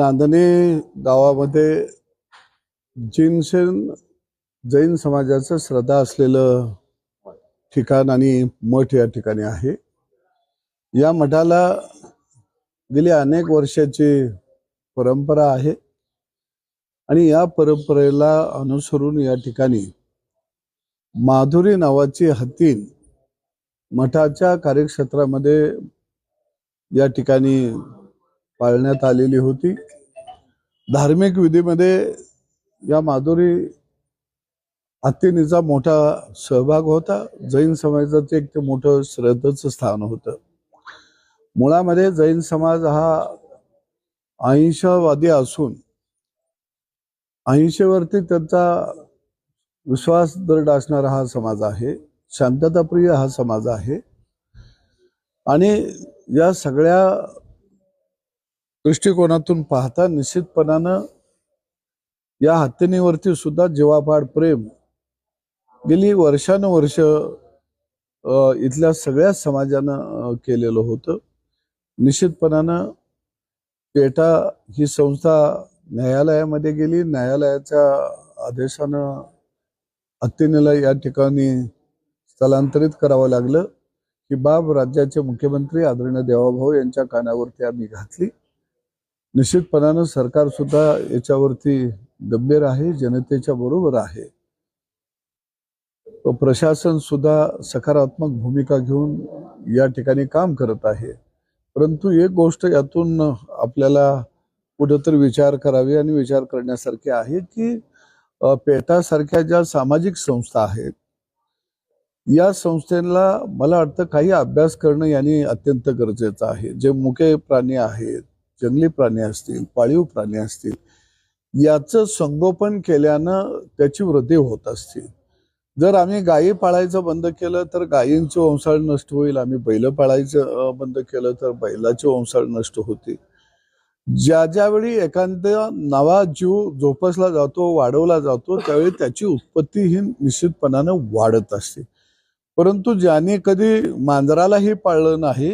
नांदणे गावामध्ये जिनसेन जैन समाजाचं श्रद्धा असलेलं ठिकाण आणि मठ या ठिकाणी आहे. या मठाला गेली अनेक वर्षाची परंपरा आहे आणि या परंपरेला अनुसरून या ठिकाणी माधुरी नावाची हत्तीन मठाच्या कार्यक्षेत्रामध्ये या ठिकाणी पाळण्यात आलेली होती. धार्मिक विधीमध्ये या माधुरी हत्तीनीचा मोठा सहभाग होता. जैन समाजाचं एक ते मोठं श्रद्धेचं स्थान होतं. मुळामध्ये जैन समाज हा अहिंसावादी असून अहिंसेवरती त्यांचा विश्वास दृढ असणारा हा समाज आहे. शांतताप्रिय हा समाज आहे. आणि या सगळ्या दृष्टिकोनातून पाहता निश्चितपणानं या हत्तीनीवरती सुद्धा जीवापाड प्रेम गेली वर्षानुवर्ष इथल्या सगळ्या समाजानं केलेलं होतं. निश्चितपणानं पेटा ही संस्था न्यायालयामध्ये गेली. न्यायालयाच्या आदेशानं हत्तीनीला या ठिकाणी स्थलांतरित करावं लागलं. ही बाब राज्याचे मुख्यमंत्री आदरणीय देवाभाऊ यांच्या कानावरती आम्ही घातली. निश्चितपणानं सरकार सुद्धा याच्यावरती गंभीर आहे जनतेच्या बरोबर आहे. प्रशासन सुद्धा सकारात्मक भूमिका घेऊन या ठिकाणी काम करत आहे. परंतु एक गोष्ट यातून आपल्याला कुठेतरी विचार करावी आणि विचार करण्यासारखी आहे की पेटासारख्या ज्या सामाजिक संस्था आहेत या संस्थेला मला वाटतं काही अभ्यास करणं यांनी अत्यंत गरजेचं आहे. जे मुके प्राणी आहेत जंगली प्राणी असतील पाळीव प्राणी असतील याचं संगोपन केल्यानं त्याची वृद्धी होत असते. जर आम्ही गायी पाळायचं बंद केलं तर गायींचं वंशाळ नष्ट होईल. आम्ही बैल पाळायचं बंद केलं तर बैलाचे वंशाळ नष्ट होते. ज्या ज्यावेळी एखाद्या नवा जीव जोपासला जातो वाढवला जातो त्यावेळी त्याची उत्पत्ती ही निश्चितपणानं वाढत असते. परंतु ज्याने कधी मांजरालाही पाळलं नाही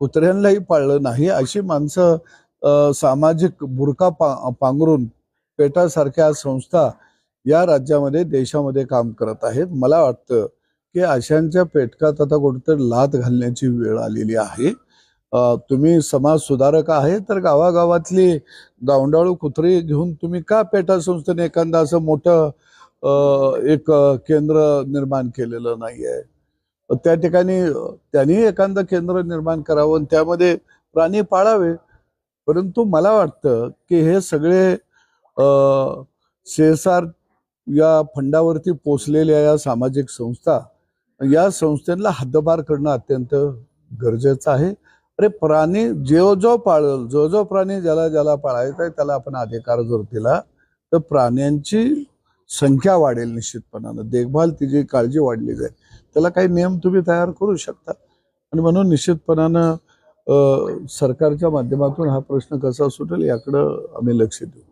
कुत्र्यांनाही पाळलं नाही अशी माणसं सामाजिक बुरका पा पांघरून पेटासारख्या संस्था या राज्यामध्ये देशामध्ये काम करत आहेत. मला वाटतं की अशांच्या पेटकात आता कुठेतरी लात घालण्याची वेळ आलेली आहे. तुम्ही समाज सुधारक आहे तर गावागावातली गावंडाळू कुत्री घेऊन तुम्ही का पेटा संस्थेने एखादा असं मोठं एक केंद्र निर्माण केलेलं नाही आहे त्या ठिकाणी त्यांनी एखादं केंद्र निर्माण करावं आणि त्यामध्ये प्राणी पाळावे. परंतु मला वाटतं की हे सगळे सीएसआर या फंडावरती पोचलेल्या या सामाजिक संस्था या संस्थेला हद्दपार करणं अत्यंत गरजेचं आहे. अरे प्राणी जो जो पाळल जो जो प्राणी ज्याला ज्याला पाळायचा आहे त्याला आपण अधिकार जर दिला तर प्राण्यांची संख्या वाढेल निश्चितपणानं. देखभाल तिची काळजी वाढली जाईल. त्याला काही नियम तुम्ही तयार करू शकता. आणि म्हणून निश्चितपणानं सरकारच्या माध्यमातून हा प्रश्न कसा सुटेल याकडं आम्ही लक्ष देऊ.